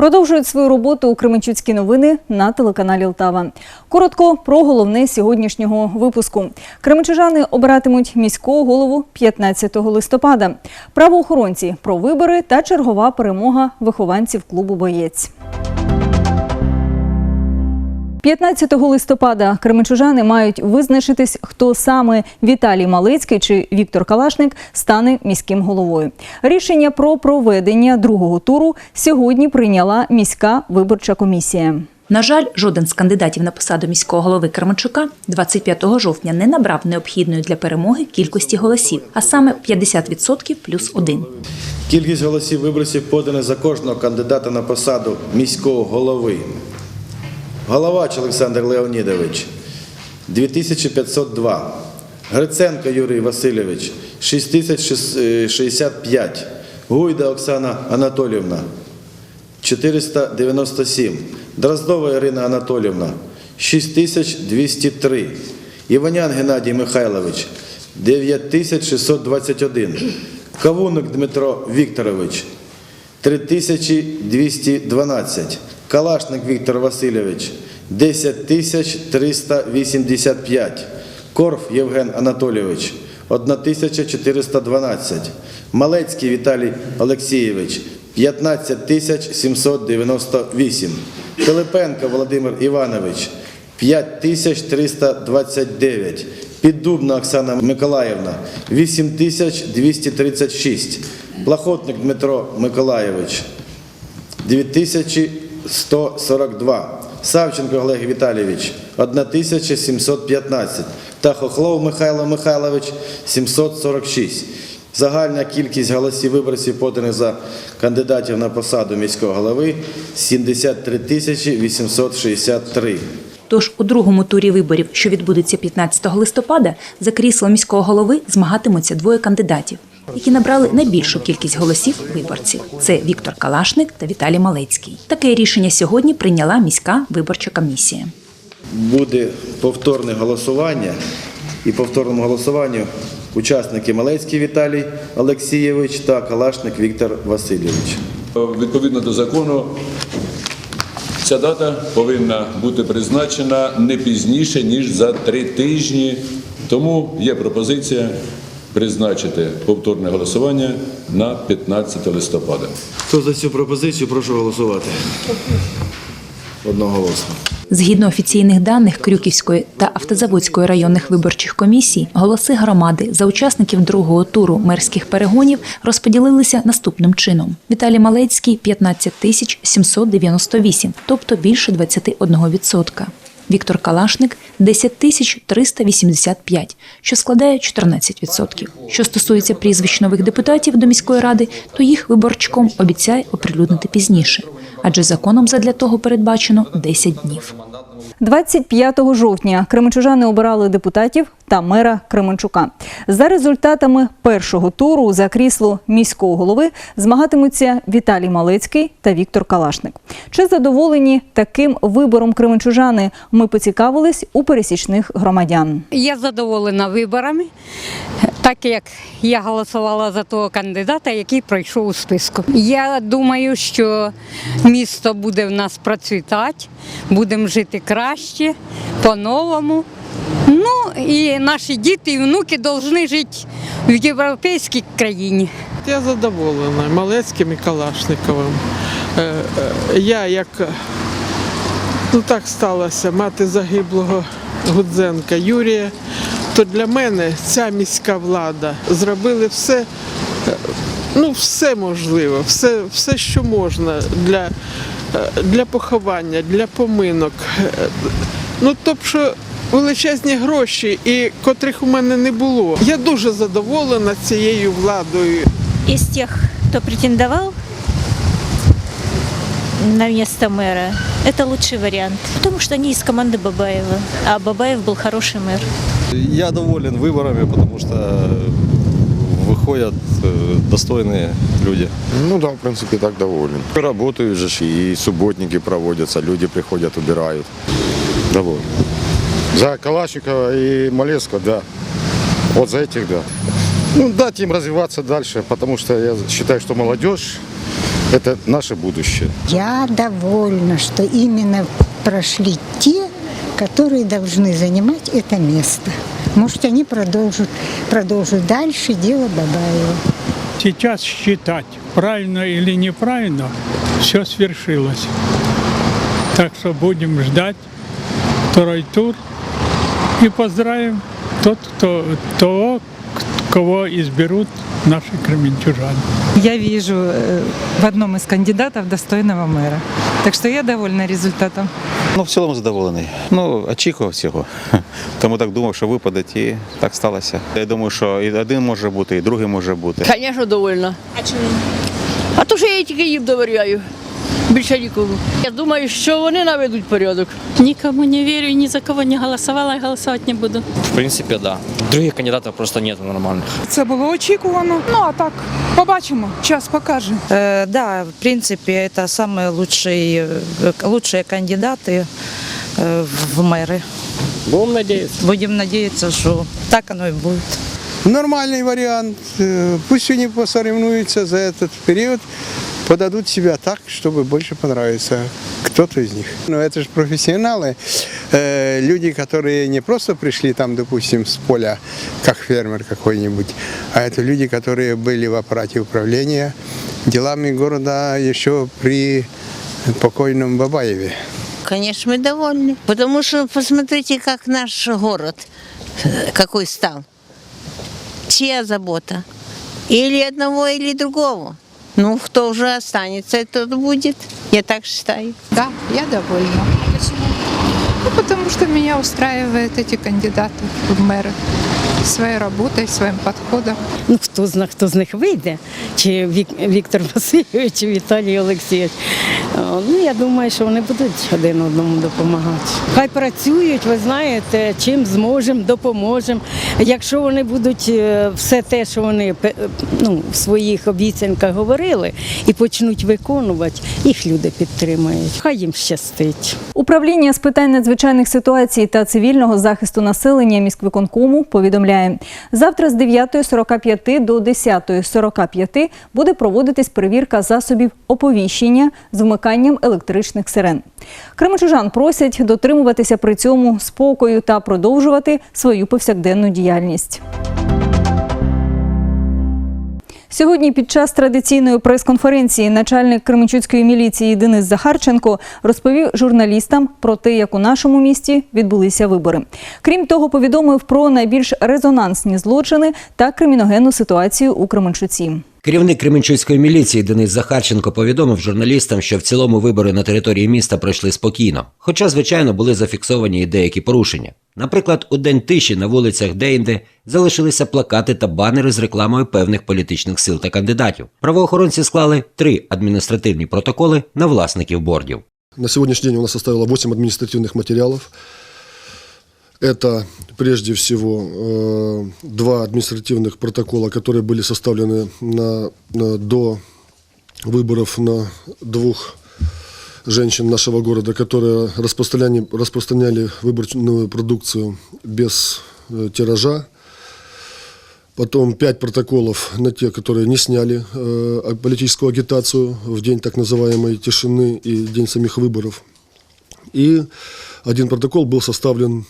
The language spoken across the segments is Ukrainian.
Продовжують свою роботу у Кременчуцькі новини на телеканалі Лтава. Коротко про головне сьогоднішнього випуску. Кременчужани обиратимуть міського голову 15 листопада. Правоохоронці про вибори та чергова перемога вихованців клубу Боєць. 15 листопада кременчужани мають визначитись, хто саме Віталій Малицький чи Віктор Калашник стане міським головою. Рішення про проведення другого туру сьогодні прийняла міська виборча комісія. На жаль, жоден з кандидатів на посаду міського голови Кременчука 25 жовтня не набрав необхідної для перемоги кількості голосів, а саме 50% плюс один. Кількість голосів виборців подана за кожного кандидата на посаду міського голови. Головач Олександр Леонідович 2502. Гриценко Юрій Васильович 6065. Гуйда Оксана Анатолівна 497. Дроздова Ірина Анатолівна 6203. Іванян Геннадій Михайлович 9621. Кавуник Дмитро Вікторович 3212. Калашник Віктор Васильович 10385. Корф Євген Анатолійович 1412. Малецький Віталій Олексійович 15798. Пилипенко Володимир Іванович 5329. Піддубна Оксана Миколаївна 8236. Плахотник Дмитро Миколаєвич 2142. Савченко Олег Віталійович 1715 та Хохлов Михайло Михайлович 746. Загальна кількість голосів виборців поданих за кандидатів на посаду міського голови 73 тисячі 863. Тож у другому турі виборів, що відбудеться 15 листопада, за крісло міського голови змагатимуться двоє кандидатів, які набрали найбільшу кількість голосів виборців. Це Віктор Калашник та Віталій Малецький. Таке рішення сьогодні прийняла міська виборча комісія. Буде повторне голосування, і повторному голосуванню учасники Малецький Віталій Олексійович та Калашник Віктор Васильович. Відповідно до закону, ця дата повинна бути призначена не пізніше, ніж за три тижні. Тому є пропозиція призначити повторне голосування на 15 листопада. Хто за цю пропозицію, прошу голосувати. Одноголосно. Згідно офіційних даних Крюківської та Автозаводської районних виборчих комісій, голоси громади за учасників другого туру мерських перегонів розподілилися наступним чином: Віталій Малецький 15 тисяч 798, тобто більше 21%. Віктор Калашник 10 тисяч 385, що складає 14%. Що стосується прізвищ нових депутатів до міської ради, то їх виборчком обіцяє оприлюднити пізніше, адже законом задля того передбачено 10 днів. 25 жовтня кременчужани обирали депутатів та мера Кременчука. За результатами першого туру за крісло міського голови змагатимуться Віталій Малецький та Віктор Калашник. Чи задоволені таким вибором кременчужани? Ми поцікавились у пересічних громадян. Я задоволена виборами, так як я голосувала за того кандидата, який пройшов у списку. Я думаю, що місто буде в нас процвітати, будемо жити краще, по-новому. Ну і наші діти і внуки повинні жити в європейській країні. Я задоволена Малецьким і Калашниковим. Е, е, Я як ну так сталося, мати загиблого Гудзенка Юрія, то для мене ця міська влада зробили все, е, ну все можливе, все, все що можна для, е, для поховання, для поминок. Е, Ну тобто, що величезні гроші, і котрих у мене не було. Я дуже задоволена цією владою. из тех, кто претендовал на место мэра, это лучший вариант. Потому что они из команды Бабаева, а Бабаев был хороший мэр. Я доволен выборами, потому что выходят э, достойные люди. Ну да, в принципе, так доволен. Работают же, и субботники проводятся, люди приходят, убирают. Доволен. За Калашникова и Малецкого, да. Вот за этих, да. Ну, дать им развиваться дальше, потому что я считаю, что молодежь Это наше будущее. Я довольна, что именно прошли те, которые должны занимать это место. Может, они продолжат, продолжат дальше дело Бабаева. Сейчас считать, правильно или неправильно, все свершилось. Так что будем ждать второй тур и поздравим тот, кто, того, кого изберут наши кременчужане. Я вижу э, в одном из кандидатов достойного мэра. Так что я довольна результатом. Ну, в цілому задоволений. Ну, очікував цього. Тому так думав, що випадуть, і так сталося. Я думаю, що і один може бути, і другий може бути. Звісно, довольна. А чому? А то, що я тільки їм довіряю Більше нікому. Я думаю, що вони наведуть порядок. Никому не верю и ни за кого не голосовала и голосовать не буду. В принципі, так. Да. Других кандидатів просто немає нормальних. Це було очікувано. Ну а так, побачимо. Час покаже. Э, да, в принципе, это самые лучшие, э, лучшие кандидаты э, в мэры. Будемо надіятися. Будем надеяться, что так оно и будет. Нормальный вариант. Э, Пусть они посоревнуются за этот период, Подадут себя так, чтобы больше понравиться кто-то из них. Но это же профессионалы, э, люди, которые не просто пришли там, допустим, с поля, как фермер какой-нибудь, а это люди, которые были в аппарате управления делами города еще при покойном Бабаеве. Конечно, мы довольны. Потому что посмотрите, как наш город, э, какой стал. Чья забота? Или одного, или другого. Ну, кто уже останется, тот будет. Я так считаю. Да, я довольна. Почему? Ну, потому что меня устраивают эти кандидаты в мэры своей работой, своим подходом. Ну, хто зна, хто з них вийде, чи Вік- Віктор Васильович, чи Віталій Олексійович. Ну, я думаю, що вони будуть один одному допомагати. Хай працюють, ви знаєте, чим зможемо, допоможемо. Якщо вони будуть е, все те, що вони ну, в своїх обіцянках говорили, і почнуть виконувати, їх люди підтримують. Хай їм щастить. Управління з питань надзвичайних ситуацій та цивільного захисту населення міськвиконкому повідомляє, завтра з 9.45 до 10.45 буде проводитись перевірка засобів оповіщення з вмиканням електричних сирен. Кременчужан просять дотримуватися при цьому спокою та продовжувати свою повсякденну діяльність. Сьогодні під час традиційної прес-конференції начальник Кременчуцької міліції Денис Захарченко розповів журналістам про те, як у нашому місті відбулися вибори. Крім того, повідомив про найбільш резонансні злочини та криміногенну ситуацію у Кременчуці. Керівник Кременчуцької міліції Денис Захарченко повідомив журналістам, що в цілому вибори на території міста пройшли спокійно. Хоча, звичайно, були зафіксовані і деякі порушення. Наприклад, у день тиші на вулицях деінде залишилися плакати та банери з рекламою певних політичних сил та кандидатів. Правоохоронці склали три адміністративні протоколи на власників бордів. На сегодняшний день у нас составило 8 административных материалов. Это прежде всего э, два административных протокола, которые были составлены на, на- до выборов на двух женщин нашего города, которые распространяли, распространяли выборную продукцию без э, тиража. Потом пять протоколов на те, которые не сняли э, политическую агитацию в день так называемой тишины и день самих выборов. И один протокол был составлен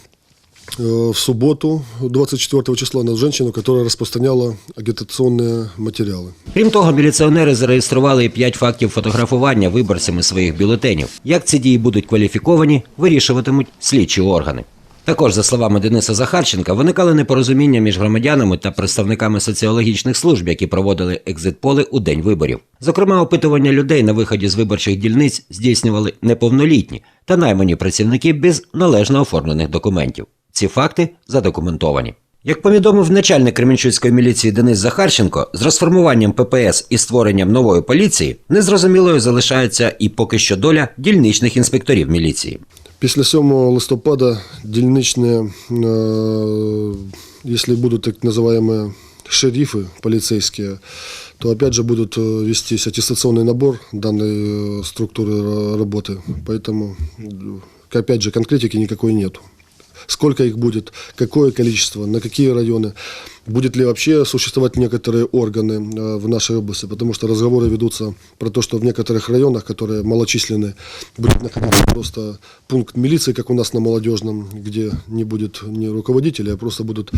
в субботу, 24 числа, на женщину, которая распространяла агитационные материалы. Крім того, міліціонери зареєстрували п'ять фактів фотографування виборцями своїх бюлетенів. Як ці дії будуть кваліфіковані, вирішуватимуть слідчі органи. Також, за словами Дениса Захарченка, виникали непорозуміння між громадянами та представниками соціологічних служб, які проводили екзит-поли у день виборів. Зокрема, опитування людей на виході з виборчих дільниць здійснювали неповнолітні та наймані працівники без належно оформлених документів. Ці факти задокументовані. Як повідомив начальник Кременчуцької міліції Денис Захарченко, з розформуванням ППС і створенням нової поліції незрозумілою залишається і поки що доля дільничних інспекторів міліції. Після 7 листопада дільничні, е, если будут так называемые шерифы полицейские, то опять же будут э, вестись аттестационный набор данной э, структуры ра- работы. Поэтому, э, опять же, конкретики никакой нету. Сколько их будет, какое количество, на какие районы, будет ли вообще существовать некоторые органы э, в нашей области, потому что разговоры ведутся про то, что в некоторых районах, которые малочисленны, будет находиться просто пункт милиции, как у нас на молодежном, где не будет ни руководителя, а просто будут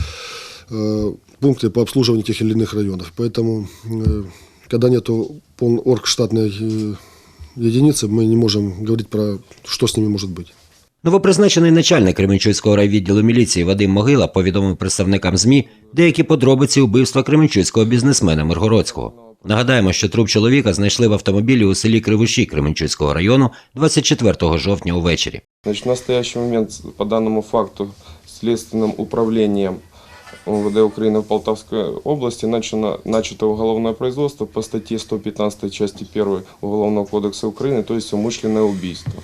э, пункты по обслуживанию тех или иных районов. Поэтому, э, когда нету пол- оргштатной единицы, мы не можем говорить про, что с ними может быть. Новопризначений начальник Кременчуцького райвідділу міліції Вадим Могила повідомив представникам ЗМІ деякі подробиці убивства кременчуцького бізнесмена Миргородського. Нагадаємо, що труп чоловіка знайшли в автомобілі у селі Кривуші Кременчуцького району 24 жовтня увечері. Значит, в настоящий момент по данному факту Следственным управлением МВД Украины в Полтавской области начано, начато уголовное производство по статье 115 части 1 Уголовного кодекса Украины, то есть умышленное убийство.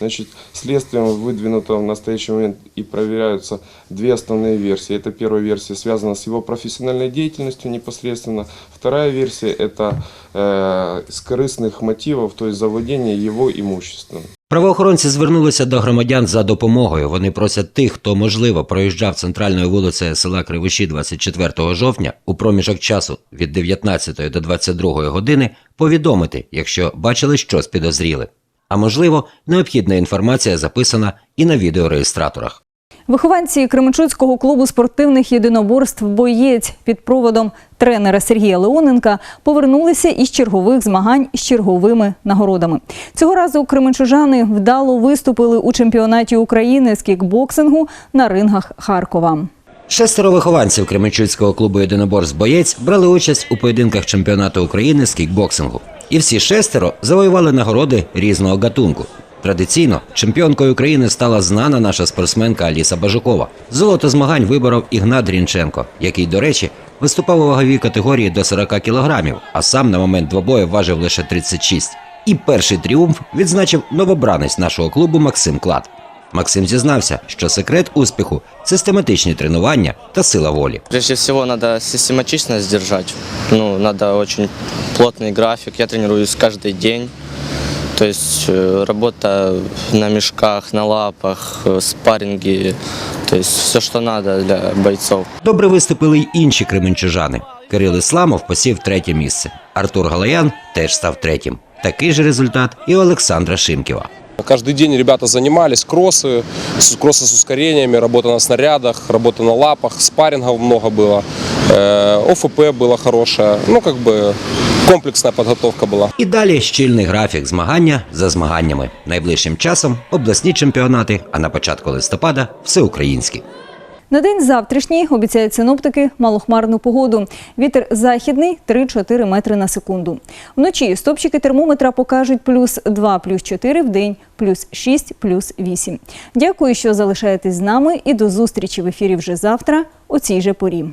Значит, следствием выдвинуто в настоящий момент и проверяются две основные версии. Это первая версия связана с его профессиональной деятельностью непосредственно. Вторая версия это э, с корыстных мотивов, то есть завладение его имуществом. Правоохоронці звернулися до громадян за допомогою. Вони просять тих, хто можливо проїжджав центральною вулицею села Кривоші 24 жовтня у проміжок часу від 19 до 22 години повідомити, якщо бачили щось підозріле. А можливо, необхідна інформація записана і на відеореєстраторах. Вихованці Кременчуцького клубу спортивних єдиноборств Боєць під проводом тренера Сергія Леоненка повернулися із чергових змагань з черговими нагородами. Цього разу кременчужани вдало виступили у чемпіонаті України з кікбоксингу на рингах Харкова. Шестеро вихованців Кременчуцького клубу єдиноборств боєць брали участь у поєдинках чемпіонату України з кікбоксингу. І всі шестеро завоювали нагороди різного гатунку. Традиційно чемпіонкою України стала знана наша спортсменка Аліса Бажукова. Золото змагань виборов Ігнат Рінченко, який, до речі, виступав у ваговій категорії до 40 кілограмів, а сам на момент двобою важив лише 36. І перший тріумф відзначив новобранець нашого клубу Максим Клад. Максим зізнався, що секрет успіху систематичні тренування та сила волі. Прежде всего, надо систематичность держать. Ну, надо очень плотный график. Я тренируюсь каждый день. То есть э, работа на мешках, на лапах, э, спарринги. То есть все, что надо для бойцов. Добре виступили й інші кременчужани. Кирил Ісламов посів третє місце. Артур Галаян теж став третім. Такий же результат і у Олександра Шимківа. Каждый день ребята занимались, кроссы, с- кроссы с ускорениями, работа на снарядах, работа на лапах, спаррингов много было, э, ОФП было хорошее, ну как бы комплексная подготовка была. І далі щільний графік змагання за змаганнями. Найближчим часом обласні чемпіонати, а на початку листопада всеукраїнські. На день завтрашній обіцяють синоптики малохмарну погоду. Вітер західний 3-4 метри на секунду. Вночі стопчики термометра покажуть плюс 2, плюс 4 в день, плюс 6, плюс 8. Дякую, що залишаєтесь з нами і до зустрічі в ефірі вже завтра у цій же порі.